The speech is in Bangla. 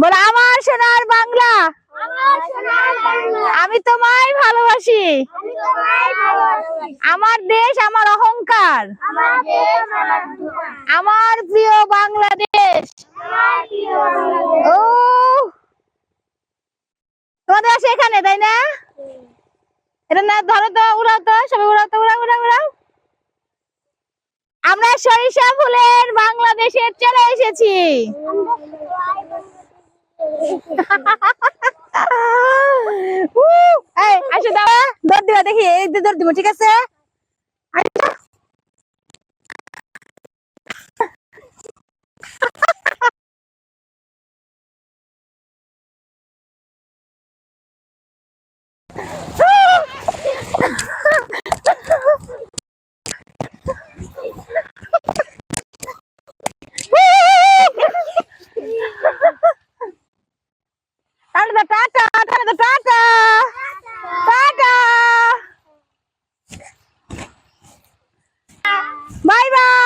বলো আমার সোনার বাংলা। আমি তোমায় ভালোবাসি। আমার দেশ আমার অহংকার। আমার প্রিয় বাংলাদেশ। ও। তোমাদের আছে এখানে তাই না? এটা না ধরো তো উড়াও তো সবাই উড়াও তো উড়াও উড়াও উড়াও। আমরা সরিষা ফুলের বাংলাদেশের চলে এসেছি। আসো দাও দর দিবা দেখি এই দৌড় দিব ঠিক আছে to the Pata. I'm the Pata. Pata. Bye bye.